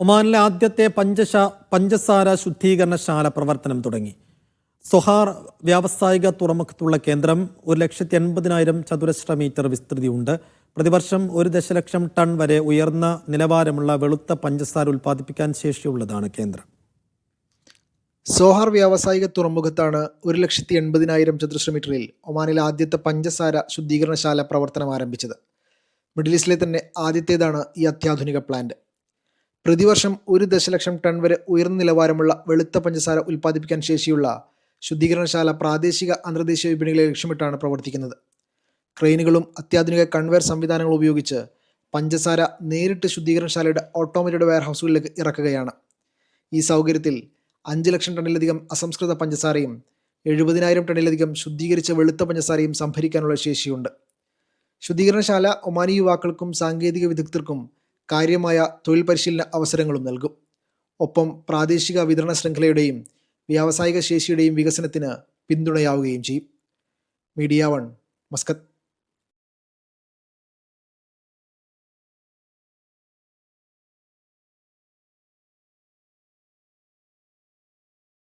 ഒമാനിലെ ആദ്യത്തെ പഞ്ചശ പഞ്ചസാര ശുദ്ധീകരണശാല പ്രവർത്തനം തുടങ്ങി. സൊഹാർ വ്യാവസായിക തുറമുഖത്തുള്ള കേന്ദ്രം ഒരു ലക്ഷത്തി എൺപതിനായിരം ചതുരശ്ര മീറ്റർ വിസ്തൃതിയുണ്ട്. പ്രതിവർഷം ഒരു ദശലക്ഷം ടൺ വരെ ഉയർന്ന നിലവാരമുള്ള വെളുത്ത പഞ്ചസാര ഉൽപ്പാദിപ്പിക്കാൻ ശേഷിയുള്ളതാണ് കേന്ദ്രം. സോഹാർ വ്യാവസായിക തുറമുഖത്താണ് ഒരു ലക്ഷത്തി എൺപതിനായിരം ചതുരശ്ര മീറ്ററിൽ ഒമാനിലെ ആദ്യത്തെ പഞ്ചസാര ശുദ്ധീകരണശാല പ്രവർത്തനം ആരംഭിച്ചത്. മിഡിൽ ഈസ്റ്റിലെ തന്നെ ആദ്യത്തേതാണ് ഈ അത്യാധുനിക പ്ലാന്റ് പ്രതിവർഷം ഒരു ദശലക്ഷം ടൺ വരെ ഉയർന്ന നിലവാരമുള്ള വെളുത്ത പഞ്ചസാര ഉൽപ്പാദിപ്പിക്കാൻ ശേഷിയുള്ള ശുദ്ധീകരണശാല പ്രാദേശിക അന്തർദേശീയ വിപണികളെ ലക്ഷ്യമിട്ടാണ് പ്രവർത്തിക്കുന്നത്. ക്രെയിനുകളും അത്യാധുനിക കൺവെയർ സംവിധാനങ്ങളും ഉപയോഗിച്ച് പഞ്ചസാര നേരിട്ട് ശുദ്ധീകരണശാലയുടെ ഓട്ടോമേറ്റഡ് വെയർഹൗസുകളിലേക്ക് ഇറക്കുകയാണ്. ഈ സൗകര്യത്തിൽ അഞ്ച് ലക്ഷം ടണ്ണിലധികം അസംസ്കൃത പഞ്ചസാരയും എഴുപതിനായിരം ടണ്ണിലധികം ശുദ്ധീകരിച്ച വെളുത്ത പഞ്ചസാരയും സംഭരിക്കാനുള്ള ശേഷിയുണ്ട്. ശുദ്ധീകരണശാല ഒമാനി യുവാക്കൾക്കും സാങ്കേതിക വിദഗ്ധർക്കും കാര്യമായ തൊഴിൽ പരിശീലന അവസരങ്ങളും നൽകും. ഒപ്പം പ്രാദേശിക വിതരണ ശൃംഖലയുടെയും വ്യാവസായിക ശേഷിയുടെയും വികസനത്തിന് പിന്തുണയാവുകയും ചെയ്യും. Media one Muscat.